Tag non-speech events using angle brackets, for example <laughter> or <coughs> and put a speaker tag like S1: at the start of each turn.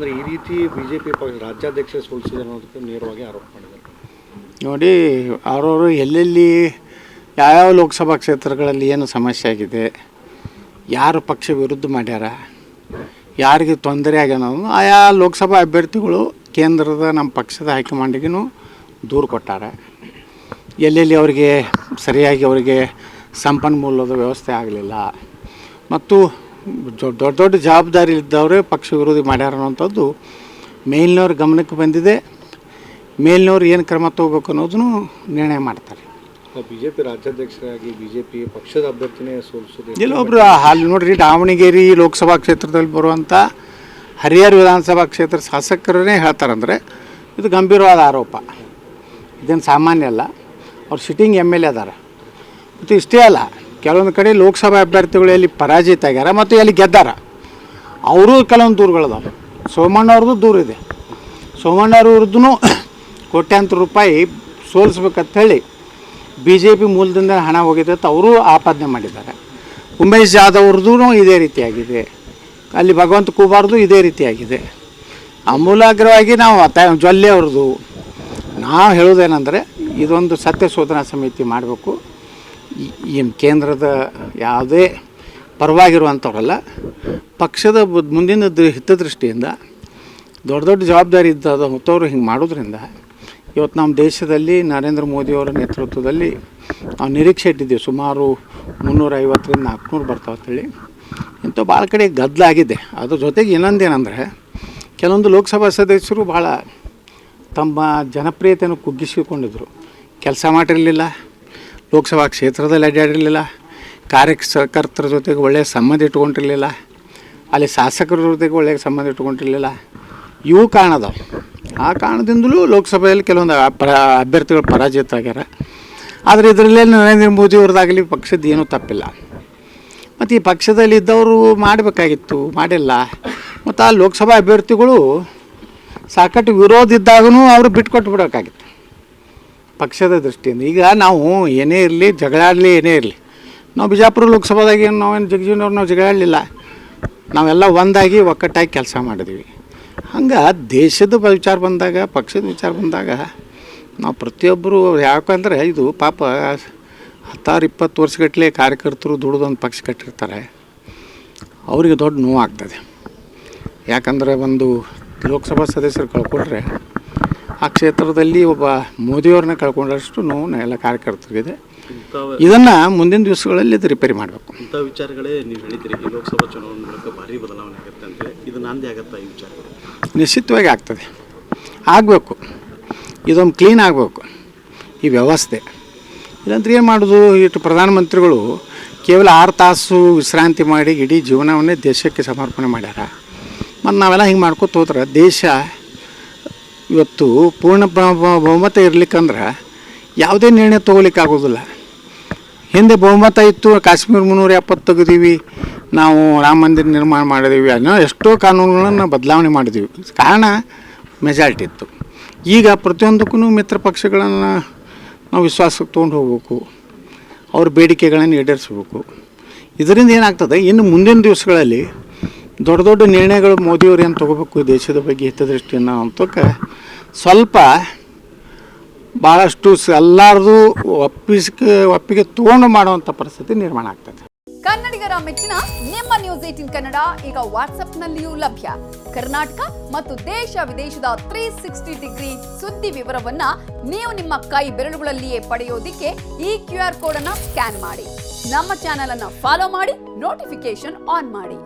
S1: ಅಂದರೆ ಈ ರೀತಿ ಬಿ ಜೆ ಪಿ ರಾಜ್ಯಾಧ್ಯಕ್ಷ ಸೋಲಿಸಿದೆ ಅನ್ನೋದಕ್ಕೆ ನೇರವಾಗಿ ಆರೋಪ ಮಾಡಿದ್ದಾರೆ.
S2: ನೋಡಿ ಅವರವರು ಎಲ್ಲೆಲ್ಲಿ ಯಾವ್ಯಾವ ಲೋಕಸಭಾ ಕ್ಷೇತ್ರಗಳಲ್ಲಿ ಏನು ಸಮಸ್ಯೆ ಆಗಿದೆ, ಯಾರು ಪಕ್ಷ ವಿರುದ್ಧ ಮಾಡ್ಯಾರ, ಯಾರಿಗೆ ತೊಂದರೆ ಆಗ್ಯಾನ ಆಯಾ ಲೋಕಸಭಾ ಅಭ್ಯರ್ಥಿಗಳು ಕೇಂದ್ರದ ನಮ್ಮ ಪಕ್ಷದ ಹೈಕಮಾಂಡಿಗೂ ದೂರು ಕೊಟ್ಟಾರೆ. ಎಲ್ಲೆಲ್ಲಿ ಅವರಿಗೆ ಸರಿಯಾಗಿ ಅವರಿಗೆ ಸಂಪನ್ಮೂಲದ ವ್ಯವಸ್ಥೆ ಆಗಲಿಲ್ಲ. ಮತ್ತು ದೊಡ್ಡ ದೊಡ್ಡ ದೊಡ್ಡ ಜವಾಬ್ದಾರಿ ಇದ್ದವರೇ ಪಕ್ಷ ವಿರೋಧಿ ಮಾಡ್ಯಾರ ಅನ್ನೋಂಥದ್ದು ಮೇಲಿನವ್ರ ಗಮನಕ್ಕೆ ಬಂದಿದೆ. ಮೇಲಿನವ್ರು ಏನು ಕ್ರಮ ತಗೋಬೇಕು ಅನ್ನೋದನ್ನು ನಿರ್ಣಯ ಮಾಡ್ತಾರೆ.
S1: ಬಿ ಜೆ ಪಿ ರಾಜ್ಯಾಧ್ಯಕ್ಷರಾಗಿ ಬಿ ಜೆ ಪಿ ಪಕ್ಷದ ಅಭ್ಯರ್ಥಿನೇ ಸೋಲಿಸೋದು
S2: ಇಲ್ಲೊಬ್ರು ಅಲ್ಲಿ ನೋಡ್ರಿ ದಾವಣಗೆರೆ ಲೋಕಸಭಾ ಕ್ಷೇತ್ರದಲ್ಲಿ ಬರುವಂಥ ಹರಿಹರ ವಿಧಾನಸಭಾ ಕ್ಷೇತ್ರ ಶಾಸಕರನ್ನೇ ಹೇಳ್ತಾರಂದರೆ ಇದು ಗಂಭೀರವಾದ ಆರೋಪ. ಇದೇನು ಸಾಮಾನ್ಯ ಅಲ್ಲ. ಅವ್ರು ಸಿಟ್ಟಿಂಗ್ ಎಂ ಎಲ್ ಎ ಅದಾರ ಮತ್ತು ಇಷ್ಟೇ ಅಲ್ಲ ಕೆಲವೊಂದು ಕಡೆ ಲೋಕಸಭಾ ಅಭ್ಯರ್ಥಿಗಳು ಎಲ್ಲಿ ಪರಾಜಿತ ಆಗ್ಯಾರ ಮತ್ತು ಎಲ್ಲಿ ಗೆದ್ದಾರ. ಅವರು ಕೆಲವೊಂದು ದೂರುಗಳದಾವೆ ಸೋಮಣ್ಣವ್ರದ್ದು ದೂರ ಇದೆ. ಸೋಮಣ್ಣ ಅವ್ರದ್ದು <coughs> ಕೋಟ್ಯಾಂತರ ರೂಪಾಯಿ ಸೋಲಿಸ್ಬೇಕಂತ ಹೇಳಿ ಬಿ ಜೆ ಪಿ ಮೂಲದಿಂದ ಹಣ ಹೋಗಿದೆ ಅಂತ ಅವರು ಆಪಾದನೆ ಮಾಡಿದ್ದಾರೆ. ಉಮೇಶ್ ಜಾಧವ್ ಅವ್ರದ್ದು ಇದೇ ರೀತಿಯಾಗಿದೆ ಅಲ್ಲಿ ಭಗವಂತ ಕೂಬಾರ್ದು ಇದೇ ರೀತಿಯಾಗಿದೆ ಅಮೂಲಾಗ್ರವಾಗಿ ನಾವು ತ, ಜೊಲ್ಲೆ ಅವ್ರದ್ದು. ನಾವು ಹೇಳೋದೇನೆಂದರೆ ಇದೊಂದು ಸತ್ಯ ಶೋಧನಾ ಸಮಿತಿ ಮಾಡಬೇಕು. ಈ ಕೇಂದ್ರದ ಯಾವುದೇ ಪರವಾಗಿರುವಂಥವ್ರಲ್ಲ, ಪಕ್ಷದ ಮುಂದಿನ ದೃ ಹಿತದೃಷ್ಟಿಯಿಂದ ದೊಡ್ಡ ದೊಡ್ಡ ಜವಾಬ್ದಾರಿ ಇದ್ದಾದ ಹೊತ್ತವರು ಹಿಂಗೆ ಮಾಡೋದ್ರಿಂದ ಇವತ್ತು ನಮ್ಮ ದೇಶದಲ್ಲಿ ನರೇಂದ್ರ ಮೋದಿಯವರ ನೇತೃತ್ವದಲ್ಲಿ ನಾವು ನಿರೀಕ್ಷೆ ಇಟ್ಟಿದ್ದೀವಿ. ಸುಮಾರು ಮುನ್ನೂರೈವತ್ತರಿಂದ ನಾಲ್ಕುನೂರು ಬರ್ತಾವೆ ಅಂತೇಳಿ. ಇಂಥ ಭಾಳ ಕಡೆ ಗದ್ದಲಾಗಿದೆ. ಅದ್ರ ಜೊತೆಗೆ ಇನ್ನೊಂದೇನೆಂದರೆ ಕೆಲವೊಂದು ಲೋಕಸಭಾ ಸದಸ್ಯರು ಭಾಳ ತಮ್ಮ ಜನಪ್ರಿಯತೆಯನ್ನು ಕುಗ್ಗಿಸಿಕೊಂಡಿದ್ದರು ಕೆಲಸ ಮಾಡಿರಲಿಲ್ಲ. ಲೋಕಸಭಾ ಕ್ಷೇತ್ರದಲ್ಲಿ ಅಡ್ಡಾಡಿರಲಿಲ್ಲ ಕಾರ್ಯಕರ್ತರ ಜೊತೆಗೆ ಒಳ್ಳೆಯ ಸಂಬಂಧ ಇಟ್ಕೊಂಡಿರಲಿಲ್ಲ ಅಲ್ಲಿ ಶಾಸಕರ ಜೊತೆಗೆ ಒಳ್ಳೆಯ ಸಂಬಂಧ ಇಟ್ಕೊಂಡಿರಲಿಲ್ಲ ಇವು ಕಾರಣ ಅದಾವೆ ಆ ಕಾರಣದಿಂದಲೂ ಲೋಕಸಭೆಯಲ್ಲಿ ಕೆಲವೊಂದು ಅಭ್ಯರ್ಥಿಗಳು ಪರಾಜಿತ ಆಗ್ಯಾರ ಆದರೆ ಇದರಲ್ಲೇ ನರೇಂದ್ರ ಮೋದಿ ಅವ್ರದ್ದಾಗಲಿ ಪಕ್ಷದ ಏನೂ ತಪ್ಪಿಲ್ಲ. ಮತ್ತು ಈ ಪಕ್ಷದಲ್ಲಿ ಇದ್ದವರು ಮಾಡಬೇಕಾಗಿತ್ತು, ಮಾಡಿಲ್ಲ. ಮತ್ತು ಆ ಲೋಕಸಭಾ ಅಭ್ಯರ್ಥಿಗಳು ಸಾಕಷ್ಟು ವಿರೋಧ ಇದ್ದಾಗೂ ಅವರು ಬಿಟ್ಕೊಟ್ಟು ಬಿಡೋಕ್ಕಾಗಿತ್ತು ಪಕ್ಷದ ದೃಷ್ಟಿಯಿಂದ. ಈಗ ನಾವು ಏನೇ ಇರಲಿ ಜಗಳಾಡಲಿ ಏನೇ ಇರಲಿ. ನಾವು ಬಿಜಾಪುರ ಲೋಕಸಭಾದಾಗ ಏನು ನಾವೇನು ಜಗಜೀವನವ್ರು, ನಾವು ಜಗಳಾಡಲಿಲ್ಲ ನಾವೆಲ್ಲ ಒಂದಾಗಿ ಒಕ್ಕಟ್ಟಾಗಿ ಕೆಲಸ ಮಾಡಿದ್ವಿ. ಹಂಗೆ ದೇಶದ ವಿಚಾರ ಬಂದಾಗ, ಪಕ್ಷದ ವಿಚಾರ ಬಂದಾಗ ನಾವು ಪ್ರತಿಯೊಬ್ಬರು ಯಾಕಂದರೆ ಇದು ಪಾಪ ಹತ್ತಾರು, ಇಪ್ಪತ್ತು ವರ್ಷಗಟ್ಟಲೆ ಕಾರ್ಯಕರ್ತರು ದುಡಿದೊಂದು ಪಕ್ಷ ಕಟ್ಟಿರ್ತಾರೆ. ಅವರಿಗೆ ದೊಡ್ಡ ನೋವಾಗ್ತದೆ. ಯಾಕಂದರೆ ಒಂದು ಲೋಕಸಭಾ ಸದಸ್ಯರು ಕಳ್ಕೊಂಡ್ರೆ ಆ ಕ್ಷೇತ್ರದಲ್ಲಿ ಒಬ್ಬ ಮೋದಿಯವ್ರನ್ನ ಕಳ್ಕೊಂಡಷ್ಟು ನೋವು ಎಲ್ಲ ಕಾರ್ಯಕರ್ತರಿಗಿದೆ.
S3: ಇದನ್ನ
S2: ಇದನ್ನು ಮುಂದಿನ ದಿವಸಗಳಲ್ಲಿ ಇದು ರಿಪೇರಿ ಮಾಡಬೇಕು.
S3: ಇಂಥ ವಿಚಾರಗಳೇ ನೀವು ಹೇಳಿದ್ರಿ ಲೋಕಸಭಾ ಚುನಾವಣೆ ಮೂಲಕ ಭಾರಿ ಬದಲಾವಣೆ ಆಗುತ್ತೆ ಇದು ನಾಂದಿ ಆಗತ್ತಾ ಈ ವಿಚಾರಗಳು?
S2: ನಿಶ್ಚಿತವಾಗಿ ಆಗ್ತದೆ. ಆಗಬೇಕು. ಇದೊಂದು ಕ್ಲೀನ್ ಆಗಬೇಕು. ಈ ವ್ಯವಸ್ಥೆ. ಇಲ್ಲಾಂದ್ರೆ ಏನು ಮಾಡೋದು? ಇಟ್ಟು ಪ್ರಧಾನಮಂತ್ರಿಗಳು ಕೇವಲ ಆರು ತಾಸು ವಿಶ್ರಾಂತಿ ಮಾಡಿ ಇಡೀ ಜೀವನವನ್ನೇ ದೇಶಕ್ಕೆ ಸಮರ್ಪಣೆ ಮಾಡ್ಯಾರ. ಮತ್ತು ನಾವೆಲ್ಲ ಹಿಂಗೆ ಮಾಡ್ಕೊತ ಹೋದ್ರೆ ದೇಶ ಇವತ್ತು ಪೂರ್ಣ ಬಹುಮತ ಇರ್ಲಿಕ್ಕಂದ್ರೆ ಯಾವುದೇ ನಿರ್ಣಯ ತೊಗೊಲಿಕ್ಕೆ ಆಗೋದಿಲ್ಲ ಹಿಂದೆ ಬಹುಮತ ಇತ್ತು, ಕಾಶ್ಮೀರ ಮುನ್ನೂರ ಎಪ್ಪತ್ತು ತೆಗೆದೀವಿ, ನಾವು ರಾಮ ಮಂದಿರ ನಿರ್ಮಾಣ ಮಾಡಿದೀವಿ ಅನ್ನೋ ಎಷ್ಟೋ ಕಾನೂನುಗಳನ್ನು ಬದಲಾವಣೆ ಮಾಡಿದ್ವಿ. ಕಾರಣ ಮೆಜಾರಿಟಿ ಇತ್ತು. ಈಗ ಪ್ರತಿಯೊಂದಕ್ಕೂ ಮಿತ್ರ ಪಕ್ಷಗಳನ್ನು ನಾವು ವಿಶ್ವಾಸಕ್ಕೆ ತೊಗೊಂಡು ಹೋಗ್ಬೇಕು. ಅವ್ರ ಬೇಡಿಕೆಗಳನ್ನು ಈಡೇರಿಸ್ಬೇಕು. ಇದರಿಂದ ಏನಾಗ್ತದೆ, ಇನ್ನು ಮುಂದಿನ ದಿವಸಗಳಲ್ಲಿ ದೊಡ್ಡ ದೊಡ್ಡ ನಿರ್ಣಯಗಳು ಮೋದಿಯವ್ರು ಏನು ತೊಗೋಬೇಕು ದೇಶದ ಬಗ್ಗೆ ಹಿತದೃಷ್ಟಿಯನ್ನು ಅಂತಕ್ಕೆ ಸ್ವಲ್ಪ ಎಲ್ಲಾರದು ಎಲ್ಲರದು ಒಪ್ಪಿಸ್ಕೆ, ಒಪ್ಪಿಗೆ ತಗೊಂಡು ಮಾಡುವಂಥ ಪರಿಸ್ಥಿತಿ ನಿರ್ಮಾಣ ಆಗ್ತದೆ.
S4: ಕನ್ನಡಿಗರ ಮೆಚ್ಚಿನ ನಿಮ್ಮ ನ್ಯೂಸ್ ಏಟಿನ್ ಕನ್ನಡ ಈಗ ವಾಟ್ಸ್ಆಪ್ನಲ್ಲಿಯೂ ಲಭ್ಯ. ಕರ್ನಾಟಕ ಮತ್ತು ದೇಶ ವಿದೇಶದ ತ್ರೀ ಸಿಕ್ಸ್ಟಿ ಡಿಗ್ರಿ ಸುದ್ದಿ ವಿವರವನ್ನ ನೀವು ನಿಮ್ಮ ಕೈ ಬೆರಳುಗಳಲ್ಲಿಯೇ ಪಡೆಯೋದಿಕ್ಕೆ ಈ ಕ್ಯೂ ಆರ್ ಕೋಡ್ ಅನ್ನ ಸ್ಕ್ಯಾನ್ ಮಾಡಿ. ನಮ್ಮ ಚಾನೆಲ್ ಅನ್ನು ಫಾಲೋ ಮಾಡಿ ನೋಟಿಫಿಕೇಶನ್ ಆನ್ ಮಾಡಿ.